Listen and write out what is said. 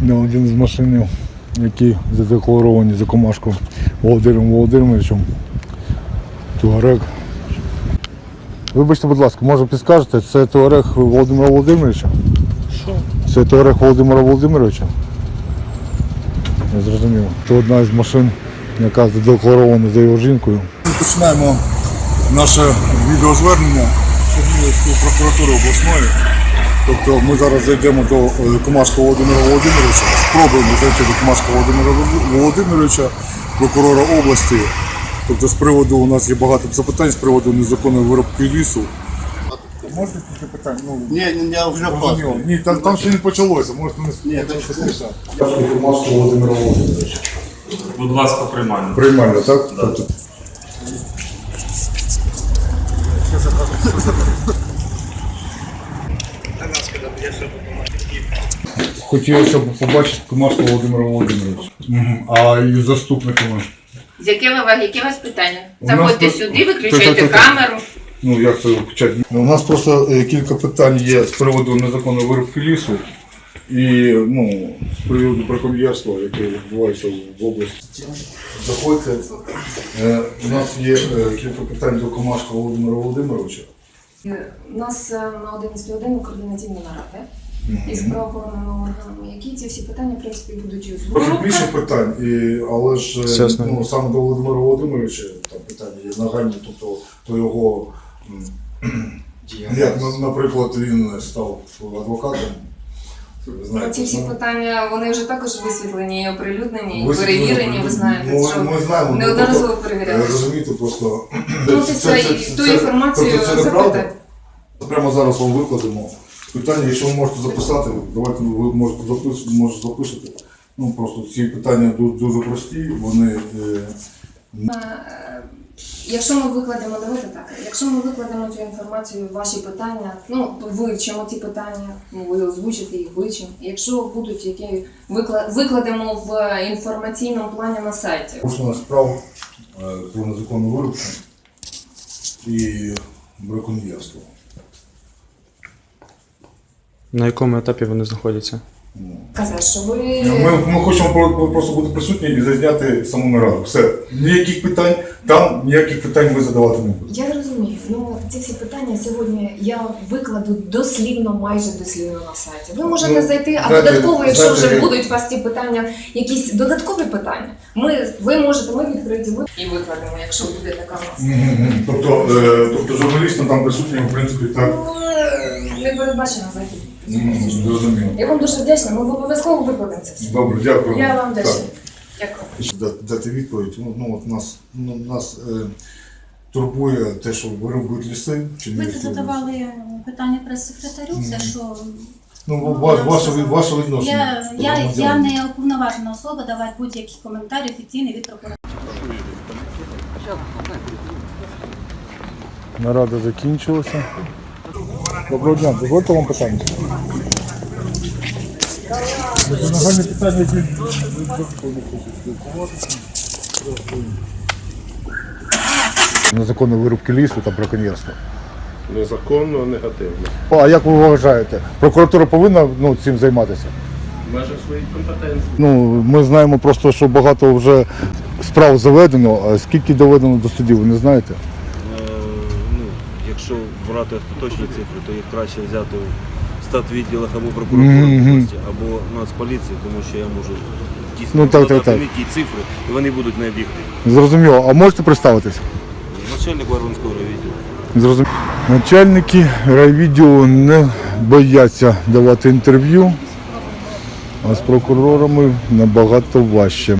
на один з машинів, які задекларовані за комашком Володимиром Володимировичем. Туарек. Вибачте, будь ласка, може підскажете, це Туарег Володимира Володимировича? Що? Це Туарег Володимира Володимировича? Я зрозумів. Це одна з машин, яка задекларована за його жінкою. Починаємо наше відеозвернення Чернігівської прокуратури обласної. Тобто ми зараз зайдемо до е, Комашка Володимира Володимировича, спробуємо зайти до Комашка Володимира Володимировича, прокурора області. Тобто з приводу у нас є багато запитань з приводу незаконної виробки лісу. Можете тільки питання? Ну, Ні, ні, я вже Зрозуміло. Ні, там, там ще не почалося, можете не Ні, спішати. Комашка Володимира Володимировича. Будь ласка, приймальна. Приймально, так? Тобто Хотілося б побачити Комашка Володимира Володимировича. А і заступниками. З яке ви ва- які у вас питання? Заходьте сюди, виключайте камеру. Ну, як це почати? У нас просто е, кілька питань є з приводу незаконної виробки лісу і ну, з приводу браконьєрства, яке відбувається в області. Заходьте. Е, У нас є е, кілька питань до Комашка Володимира Володимировича. У нас е, на 11 годину координаційні наради із правоохоронними органами, які ці всі питання, в принципі, будуть Трохи більше питань, і, але ж е, ну, саме до Володимира Володимировича там питання є нагальні, тобто то його як, наприклад, він став адвокатом. Знаєте, Ці всі ну, питання вони вже також висвітлені, і оприлюднені, і перевірені. Ви знаєте, ну, що ми знаємо, ну, неодноразово тобто, перевірялися. Розумієте, просто Ну, це, і ту інформацію тобто це неправда? запитати. Прямо зараз вам викладемо питання. Якщо ви можете записати, давайте ви можете записати, може запишете. Ну просто ці питання дуже, дуже прості. Вони е, Е, Якщо ми викладемо, давайте так. Якщо ми викладемо цю інформацію, ваші питання, ну вивчимо ці питання, ну ви озвучите їх, вивчимо. Якщо будуть які викла- викладемо в інформаційному плані на сайті. порушена справ е, про незаконну вирубку і браконьєрство. На якому етапі вони знаходяться? Казати, що ви Ми, ми хочемо про- про- просто бути присутні і зайняти саму нараду. Все. Ніяких питань, там ніяких питань ви задавати не будете. я розумію. Ну ці всі питання сьогодні я викладу дослівно, майже дослівно на сайті. Ви можете Ну, зайти, а знаєте, додатково, якщо знаєте, вже як- будуть у вас ці питання, якісь додаткові питання, ми ви можете, ми відкриті ви і викладемо, якщо буде така у нас. Мгм. Тобто, е, тобто журналістам там присутні, в принципі, так. Ну, е, не передбачено захід. Мгм, Зрозуміло. Я вам дуже вдячна, ми обов'язково викладемо це все. Добре, дякую. Я вам вдячна. Дякую. Да- Дати відповідь. Ну, ну от нас, ну, нас е, турбує те, що вирубують ліси. Чи не Ви ліси? задавали питання прес-секретарю, все, що Ну, ва- ваше, від- ваше відношення. я, я, я громадян. не уповноважена особа давати будь-які коментарі офіційні від прокуратури. Нарада закінчилася. Доброго дня, дозвольте вам питання. Нагальне питання, які Незаконної вирубки лісу та браконьєрства. Незаконно, негативно. А як ви вважаєте, прокуратура повинна ну, цим займатися? В межах своїх компетенцій. Ну, ми знаємо просто, що багато вже справ заведено, а скільки доведено до судів, ви не знаєте? Якщо брати остаточні цифри, то їх краще взяти в статвідділах або прокуратури Мгм. області, або Нацполіції, тому що я можу дійсно Ну, так, так, надати так. не ті цифри, і вони будуть необ'єктивні. Зрозуміло. А можете представитись? Начальник Варвинського відділу. Зрозуміло. Начальники райвідділу не бояться давати інтерв'ю, а з прокурорами набагато важче.